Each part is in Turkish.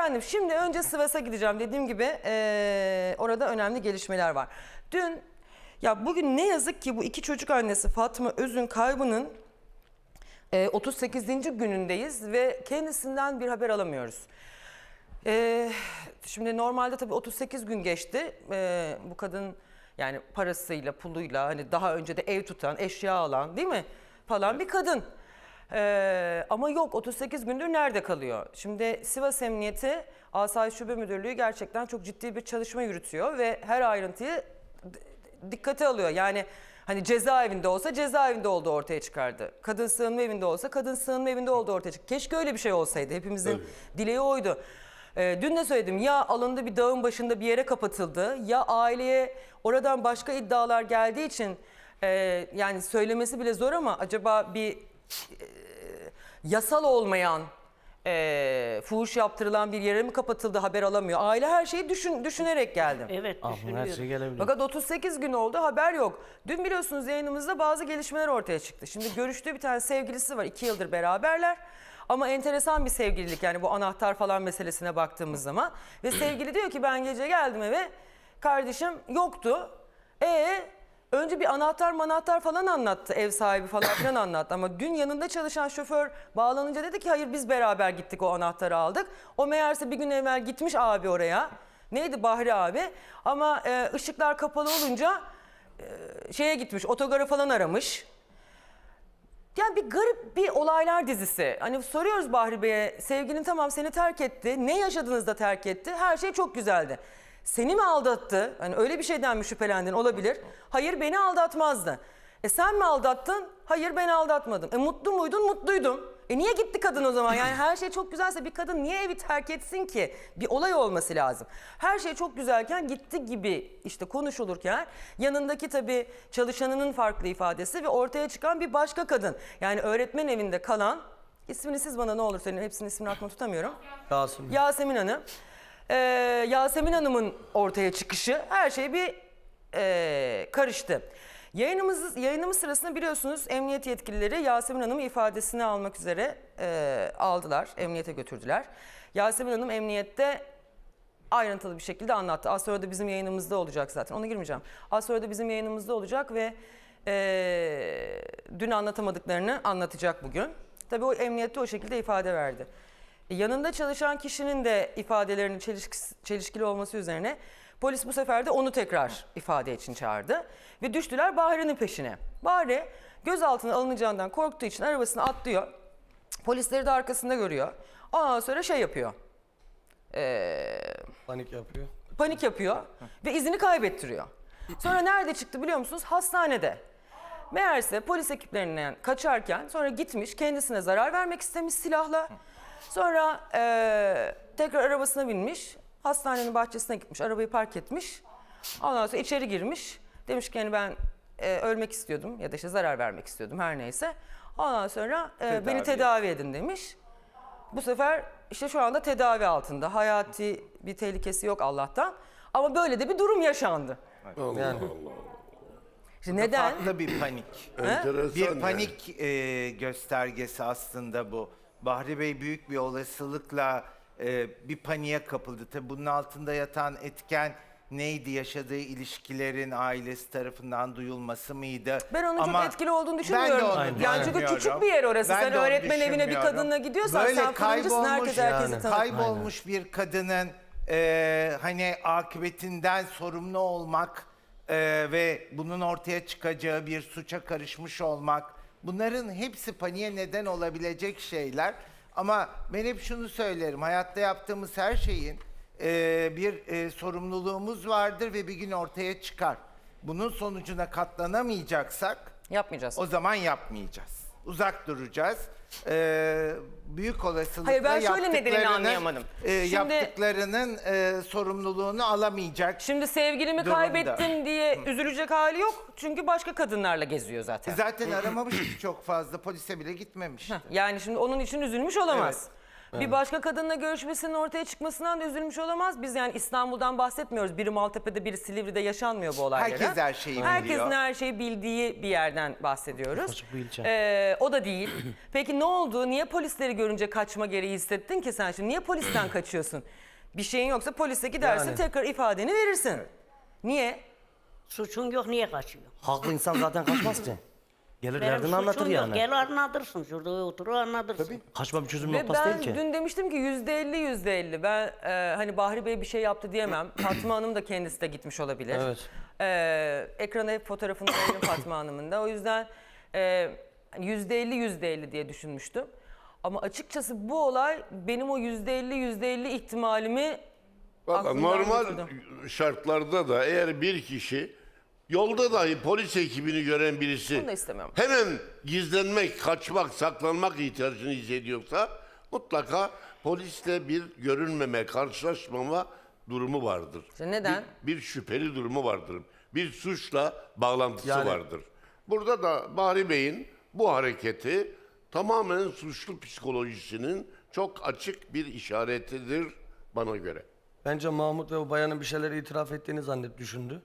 Efendim şimdi önce Sivas'a gideceğim. Dediğim gibi eee, orada önemli gelişmeler var. Dün ya bugün ne yazık ki bu iki çocuk annesi Fatma Öz'ün kaybının eee, 38. günündeyiz ve kendisinden bir haber alamıyoruz. Eee, şimdi normalde tabii 38 gün geçti. Eee, bu kadın yani parasıyla, puluyla hani daha önce de ev tutan, eşya alan değil mi? Falan bir kadın. Eee, ama yok 38 gündür nerede kalıyor? Şimdi Sivas Emniyeti Asayiş Şube Müdürlüğü gerçekten çok ciddi bir çalışma yürütüyor ve her ayrıntıyı dikkate alıyor. Yani hani cezaevinde olsa cezaevinde olduğu ortaya çıkardı. Kadın sığınma evinde olsa kadın sığınma evinde olduğu ortaya çıktı. Keşke öyle bir şey olsaydı. Hepimizin dileği oydu. Ee, dün de söyledim ya alındı bir dağın başında bir yere kapatıldı ya aileye oradan başka iddialar geldiği için e, yani söylemesi bile zor ama acaba bir yasal olmayan e, fuhuş yaptırılan bir yere mi kapatıldı haber alamıyor. Aile her şeyi düşün, düşünerek geldim. Evet Aklına her düşünüyorum. şey gelebilir. Fakat 38 gün oldu haber yok. Dün biliyorsunuz yayınımızda bazı gelişmeler ortaya çıktı. Şimdi görüştüğü bir tane sevgilisi var. iki yıldır beraberler. Ama enteresan bir sevgililik yani bu anahtar falan meselesine baktığımız zaman. Ve sevgili diyor ki ben gece geldim eve kardeşim yoktu. E önce bir anahtar manahtar falan anlattı ev sahibi falan filan anlattı. Ama dün yanında çalışan şoför bağlanınca dedi ki hayır biz beraber gittik o anahtarı aldık. O meğerse bir gün evvel gitmiş abi oraya. Neydi Bahri abi? Ama e, ışıklar kapalı olunca e, şeye gitmiş, otogara falan aramış. Yani bir garip bir olaylar dizisi. Hani soruyoruz Bahri Bey'e, sevgilin tamam seni terk etti. Ne yaşadınız da terk etti? Her şey çok güzeldi. Seni mi aldattı? Hani öyle bir şeyden mi şüphelendin? Olabilir. Hayır beni aldatmazdı. E sen mi aldattın? Hayır ben aldatmadım. E mutlu muydun? Mutluydum. E niye gitti kadın o zaman? Yani her şey çok güzelse bir kadın niye evi terk etsin ki? Bir olay olması lazım. Her şey çok güzelken gitti gibi işte konuşulurken yanındaki tabii çalışanının farklı ifadesi ve ortaya çıkan bir başka kadın. Yani öğretmen evinde kalan ismini siz bana ne olur senin hepsinin ismini aklımda tutamıyorum. Yasemin. Yasemin Hanım. Ee, Yasemin Hanım'ın ortaya çıkışı her şey bir ee, karıştı. Yayınımız, yayınımız sırasında biliyorsunuz emniyet yetkilileri Yasemin Hanım'ın ifadesini almak üzere ee, aldılar, emniyete götürdüler. Yasemin Hanım emniyette ayrıntılı bir şekilde anlattı. Az sonra da bizim yayınımızda olacak zaten. Ona girmeyeceğim. Az sonra da bizim yayınımızda olacak ve eee, dün anlatamadıklarını anlatacak bugün. Tabii o emniyette o şekilde ifade verdi. Yanında çalışan kişinin de ifadelerinin çelişkili olması üzerine polis bu sefer de onu tekrar ifade için çağırdı. Ve düştüler Bahri'nin peşine. Bahri gözaltına alınacağından korktuğu için arabasına atlıyor. Polisleri de arkasında görüyor. Ondan sonra şey yapıyor Panik yapıyor. panik yapıyor ve izini kaybettiriyor. Sonra nerede çıktı biliyor musunuz? Hastanede. Meğerse polis ekiplerinden kaçarken sonra gitmiş kendisine zarar vermek istemiş silahla. Sonra eee, tekrar arabasına binmiş. Hastanenin bahçesine gitmiş. Arabayı park etmiş. Ondan sonra içeri girmiş. Demiş ki hani ben eee, ölmek istiyordum ya da işte zarar vermek istiyordum her neyse. Ondan sonra eee, beni tedavi edin demiş. Bu sefer işte şu anda tedavi altında. Hayati bir tehlikesi yok Allah'tan. Ama böyle de bir durum yaşandı. Yani İşte neden? Farklı bir panik. Enteresan Bir yani. panik e, göstergesi aslında bu. Bahri Bey büyük bir olasılıkla e, bir paniğe kapıldı. Tabii bunun altında yatan etken neydi? Yaşadığı ilişkilerin ailesi tarafından duyulması mıydı? Ben onun Ama çok etkili olduğunu ben de düşünmüyorum. onu. Yani çünkü düşünmüyorum. küçük bir yer orası. Ben Sen de onu öğretmen evine bir düşünmüyorum. kadınla gidiyorsan Böyle sen fırıncısın kaybolmuş, herkes herkesi yani. tanır. Kaybolmuş bir kadının e, hani akıbetinden sorumlu olmak e, ve bunun ortaya çıkacağı bir suça karışmış olmak bunların hepsi paniğe neden olabilecek şeyler. Ama ben hep şunu söylerim hayatta yaptığımız her şeyin e, bir e, sorumluluğumuz vardır ve bir gün ortaya çıkar. Bunun sonucuna katlanamayacaksak Yapmayacağız. o zaman yapmayacağız. Uzak duracağız. Ee, büyük olasılıkla Hayır, ben şöyle nedenini yaptıklarının, anlayamadım. e, Şimdi- yaptıklarının e, sorumluluğunu alamayacak. Şimdi sevgilimi Durumda. kaybettim diye üzülecek hali yok. Çünkü başka kadınlarla geziyor zaten. Zaten aramamış ki çok fazla polise bile gitmemişti. Yani şimdi onun için üzülmüş olamaz. Bir başka kadınla görüşmesinin ortaya çıkmasından da üzülmüş olamaz. Biz yani İstanbul'dan bahsetmiyoruz. Biri Maltepe'de, biri Silivri'de yaşanmıyor bu olaylar. Herkes her şeyi Herkesin biliyor. her şeyi bildiği bir yerden bahsediyoruz. Bir ilçe. Ee, o da değil. Peki ne oldu? Niye polisleri görünce kaçma gereği hissettin ki sen şimdi? Niye polisten kaçıyorsun? Bir şeyin yoksa polise gidersin Yani. tekrar ifadeni verirsin. Niye? Suçun yok niye kaçıyor? Haklı insan zaten kaçmaz ki. Gelir derdini suçum anlatır yok. yani. Gel anlatırsın. Şurada oturur anlatırsın. Kaçma bir çözüm Ve noktası ben değil ki. dün demiştim ki yüzde elli yüzde elli. Ben e, hani Bahri Bey bir şey yaptı diyemem. Fatma Hanım da kendisi de gitmiş olabilir. Evet. E, ekrana hep fotoğrafını koydum Fatma Hanım'ın da. O yüzden e, yüzde elli yüzde elli diye düşünmüştüm. Ama açıkçası bu olay benim o yüzde elli yüzde elli ihtimalimi Valla aklımdan normal götürdü. şartlarda da eğer bir kişi yolda dahi polis ekibini gören birisi Bunu da istemiyorum. hemen gizlenmek, kaçmak, saklanmak ihtiyacını hissediyorsa mutlaka polisle bir görünmeme, karşılaşmama durumu vardır. İşte neden? Bir, bir şüpheli durumu vardır. Bir suçla bağlantısı Yani- vardır. Burada da Bahri Bey'in bu hareketi tamamen suçlu psikolojisinin çok açık bir işaretidir bana göre. Bence Mahmut ve o bayanın bir şeyleri itiraf ettiğini zannet düşündü.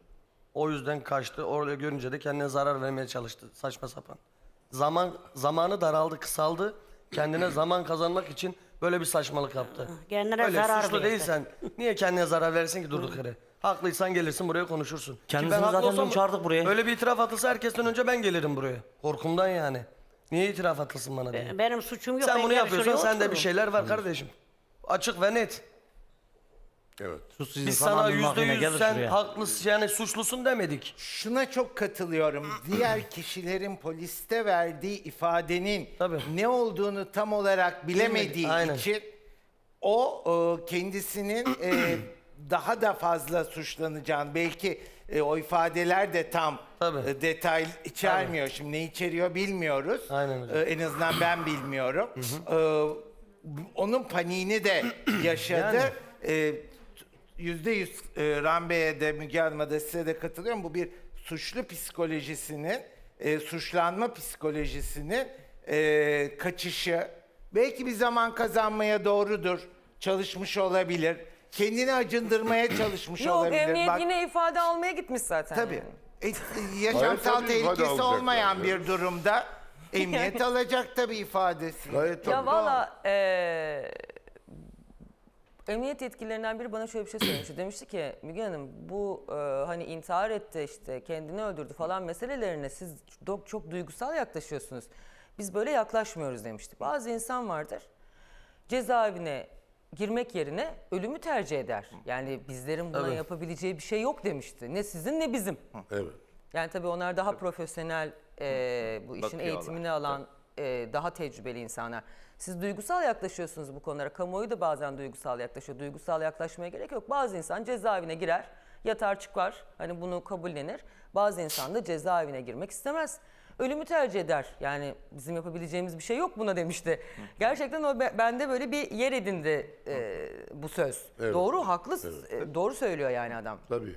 O yüzden kaçtı. Orada görünce de kendine zarar vermeye çalıştı. Saçma sapan. Zaman zamanı daraldı, kısaldı. Kendine zaman kazanmak için böyle bir saçmalık yaptı. Kendine Öyle zarar suçlu verdi. değilsen niye kendine zarar versin ki durduk yere? Haklıysan gelirsin buraya konuşursun. Ki Kendisini haklı zaten olsam dün çağırdık buraya. Öyle bir itiraf atılsa herkesten önce ben gelirim buraya. Korkumdan yani. Niye itiraf atılsın bana diye. Benim suçum yok. Sen bunu yapıyorsan şuraya sende bir otururum. şeyler var kardeşim. Açık ve net. Evet. Suçsuz Biz sana yüzde yüz gelir sen şuraya. haklısın yani suçlusun demedik. Şuna çok katılıyorum. Diğer kişilerin poliste verdiği ifadenin Tabii. ne olduğunu tam olarak bilemediği Aynen. için o e, kendisinin e, daha da fazla suçlanacağını belki e, o ifadeler de tam Tabii. e, detay içermiyor. Şimdi ne içeriyor bilmiyoruz. Aynen hocam. E, en azından ben bilmiyorum. E, onun paniğini de yaşadı. Yani. E, Yüzde yüz e, Rambe'ye de Müge Hanım'a da size de katılıyorum. Bu bir suçlu psikolojisinin, e, suçlanma psikolojisinin e, kaçışı. Belki bir zaman kazanmaya doğrudur. Çalışmış olabilir. Kendini acındırmaya çalışmış Yok olabilir. emniyet Bak- yine ifade almaya gitmiş zaten. Tabii. yani. E, yaşamsal tabii ifade tehlikesi olmayan ya. bir durumda emniyet alacak tabii ifadesini. Gayet Ya tabii. valla eee emniyet yetkililerinden biri bana şöyle bir şey söylemişti. Demişti ki Müge Hanım bu eee, hani intihar etti işte kendini öldürdü falan meselelerine siz çok, çok duygusal yaklaşıyorsunuz. Biz böyle yaklaşmıyoruz demişti. Bazı insan vardır cezaevine girmek yerine ölümü tercih eder. Yani bizlerin buna Tabii. yapabileceği bir şey yok demişti. Ne sizin ne bizim. Evet. Yani tabii onlar daha profesyonel e, bu işin Bakıyorlar. eğitimini alan e, daha tecrübeli insanlar. Siz duygusal yaklaşıyorsunuz bu konulara. Kamuoyu da bazen duygusal yaklaşıyor. Duygusal yaklaşmaya gerek yok. Bazı insan cezaevine girer, yatar çıkar. Hani bunu kabullenir. Bazı insan da cezaevine girmek istemez. Ölümü tercih eder. Yani bizim yapabileceğimiz bir şey yok buna demişti. Gerçekten o be- bende böyle bir yer edindi e, bu söz. Evet. Doğru, haklı, e, doğru söylüyor yani adam. Tabii.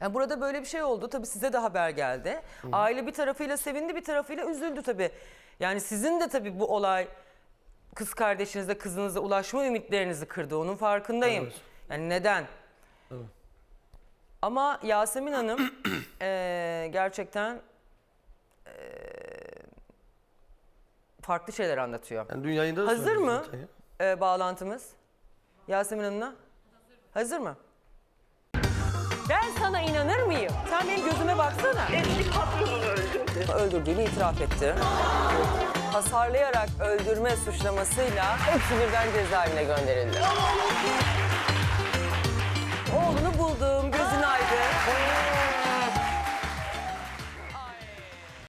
Yani burada böyle bir şey oldu. Tabii size de haber geldi. Aile bir tarafıyla sevindi, bir tarafıyla üzüldü tabii. Yani sizin de tabii bu olay kız kardeşinizle, kızınıza ulaşma ümitlerinizi kırdı. Onun farkındayım. Yani neden? Ama Yasemin Hanım eee, gerçekten eee, farklı şeyler anlatıyor. Yani dün yayında da Hazır mı eee, bağlantımız? Yasemin Hanım'la? Hazır mı? Ben sana inanır mıyım? Sen benim gözüme baksana. Patronunu öldürdü. Öldürdüğünü itiraf etti. Hasarlayarak öldürme suçlamasıyla hepsi birden cezaevine gönderildi.